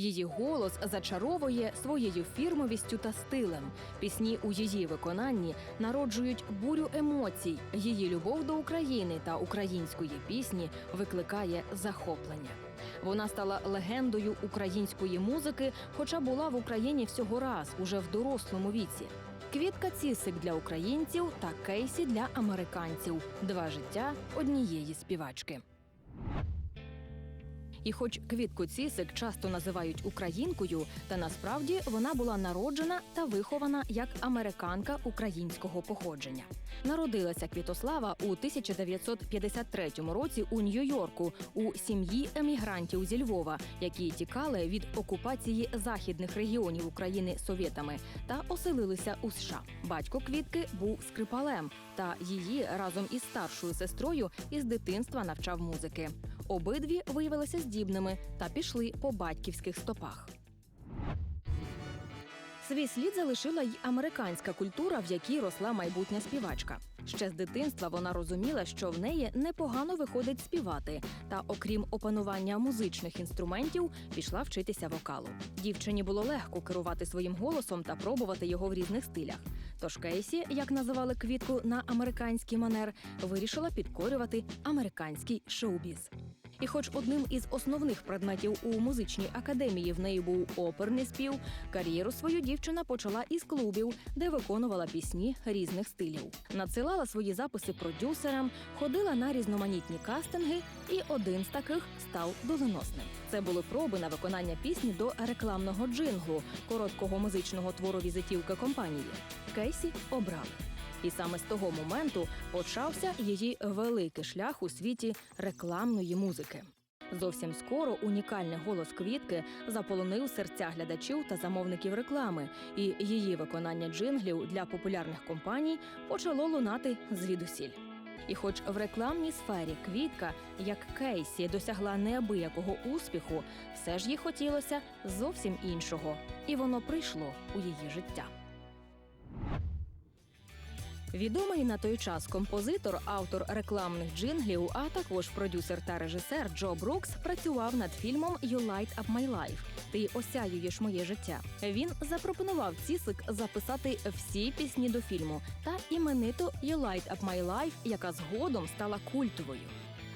Її голос зачаровує своєю фірмовістю та стилем. Пісні у її виконанні народжують бурю емоцій. Її любов до України та української пісні викликає захоплення. Вона стала легендою української музики, хоча була в Україні всього раз уже в дорослому віці. Квітка Цісик для українців та Кейсі для американців. Два життя однієї співачки. І хоч квітку Цісик часто називають українкою, та насправді вона була народжена та вихована як американка українського походження. Народилася Квітослава у 1953 році у Нью-Йорку у сім'ї емігрантів зі Львова, які тікали від окупації західних регіонів України совєтами та оселилися у США. Батько квітки був скрипалем, та її разом із старшою сестрою із дитинства навчав музики. Обидві виявилися здібними та пішли по батьківських стопах. Свій слід залишила й американська культура, в якій росла майбутня співачка. Ще з дитинства вона розуміла, що в неї непогано виходить співати, та, окрім опанування музичних інструментів, пішла вчитися вокалу. Дівчині було легко керувати своїм голосом та пробувати його в різних стилях. Тож Кейсі, як називали квітку на американський манер, вирішила підкорювати американський шоу-біз. І хоч одним із основних предметів у музичній академії в неї був оперний спів, кар'єру свою дівчина почала із клубів, де виконувала пісні різних стилів. Надсилала свої записи продюсерам, ходила на різноманітні кастинги, і один з таких став доленосним. Це були проби на виконання пісні до рекламного джинглу, короткого музичного твору візитівки компанії. Кейсі обрали. І саме з того моменту почався її великий шлях у світі рекламної музики. Зовсім скоро унікальний голос квітки заполонив серця глядачів та замовників реклами, і її виконання джинглів для популярних компаній почало лунати звідусіль. І хоч в рекламній сфері квітка, як Кейсі, досягла неабиякого успіху, все ж їй хотілося зовсім іншого, і воно прийшло у її життя. Відомий на той час композитор, автор рекламних джинглів, а також продюсер та режисер Джо Брукс працював над фільмом «You Light Up My Life» Ти осяюєш моє життя. Він запропонував Цісик записати всі пісні до фільму та імениту «You Light Up My Life», яка згодом стала культовою.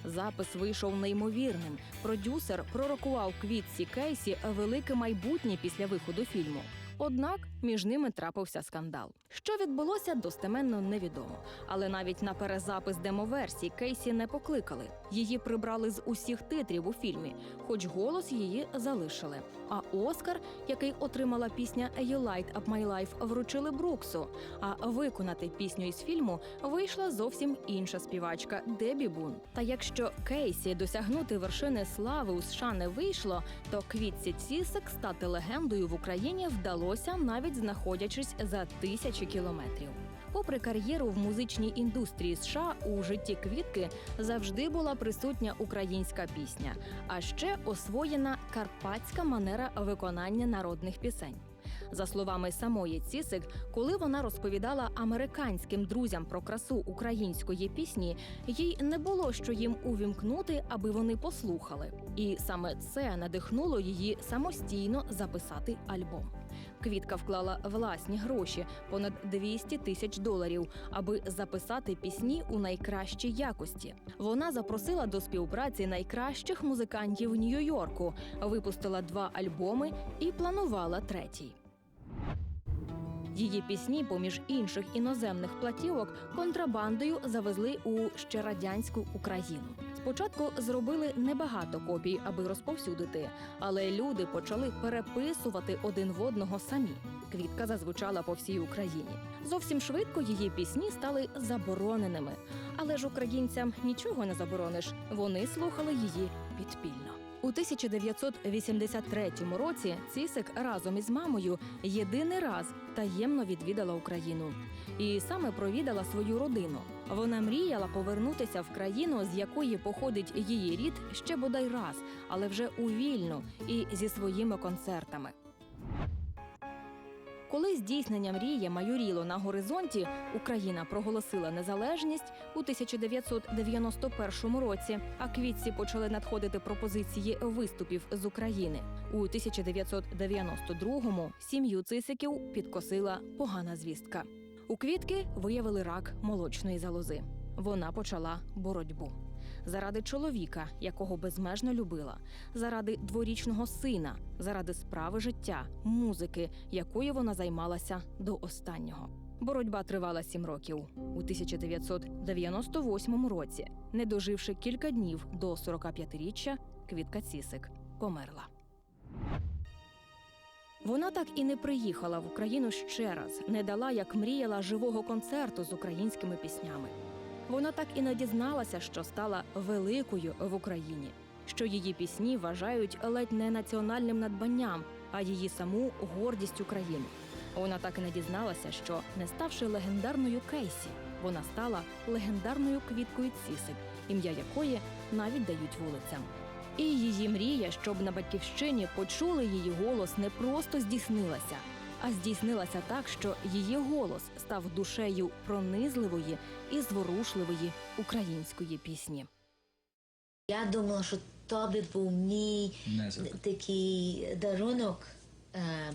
Запис вийшов неймовірним. Продюсер пророкував квітці Кейсі велике майбутнє після виходу фільму. Однак між ними трапився скандал. Що відбулося, достеменно невідомо. Але навіть на перезапис демоверсії Кейсі не покликали. Її прибрали з усіх титрів у фільмі, хоч голос її залишили. А Оскар, який отримала пісня «You Light Up My Life», вручили Бруксу. А виконати пісню із фільму вийшла зовсім інша співачка Дебі Бун. Та якщо Кейсі досягнути вершини слави у США не вийшло, то квітці Цісик стати легендою в Україні вдалося навіть знаходячись за тисячі кілометрів. Попри кар'єру в музичній індустрії США, у житті квітки завжди була присутня українська пісня, а ще освоєна карпатська манера виконання народних пісень. За словами самої Цісик, коли вона розповідала американським друзям про красу української пісні, їй не було що їм увімкнути, аби вони послухали. І саме це надихнуло її самостійно записати альбом. Квітка вклала власні гроші понад 200 тисяч доларів, аби записати пісні у найкращій якості. Вона запросила до співпраці найкращих музикантів Нью-Йорку, випустила два альбоми і планувала третій. Її пісні, поміж інших іноземних платівок, контрабандою завезли у ще радянську Україну. Спочатку зробили небагато копій, аби розповсюдити, але люди почали переписувати один в одного самі. Квітка зазвучала по всій Україні. Зовсім швидко її пісні стали забороненими. Але ж українцям нічого не заборониш. Вони слухали її підпільно. У 1983 році Цісик разом із мамою єдиний раз таємно відвідала Україну і саме провідала свою родину. Вона мріяла повернутися в країну, з якої походить її рід ще бодай раз, але вже у вільну і зі своїми концертами. Коли здійснення мрії майоріло на горизонті, Україна проголосила незалежність у 1991 році. А квітці почали надходити пропозиції виступів з України. У 1992-му сім'ю цисиків підкосила погана звістка. У квітки виявили рак молочної залози. Вона почала боротьбу заради чоловіка, якого безмежно любила, заради дворічного сина, заради справи життя, музики, якою вона займалася до останнього. Боротьба тривала сім років. У 1998 році, не доживши кілька днів до 45-річчя, Квітка Цісик померла. Вона так і не приїхала в Україну ще раз, не дала, як мріяла, живого концерту з українськими піснями. Вона так і не дізналася, що стала великою в Україні, що її пісні вважають ледь не національним надбанням, а її саму гордість України. Вона так і не дізналася, що не ставши легендарною Кейсі, вона стала легендарною квіткою Цісик, ім'я якої навіть дають вулицям. І її мрія, щоб на батьківщині почули її голос, не просто здійснилася, а здійснилася так, що її голос став душею пронизливої і зворушливої української пісні. Я думала, що то би був мій Не такий дарунок ем,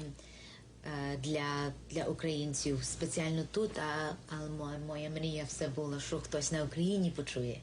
е, для, для українців спеціально тут, а, але моя, моя мрія все була, що хтось на Україні почує.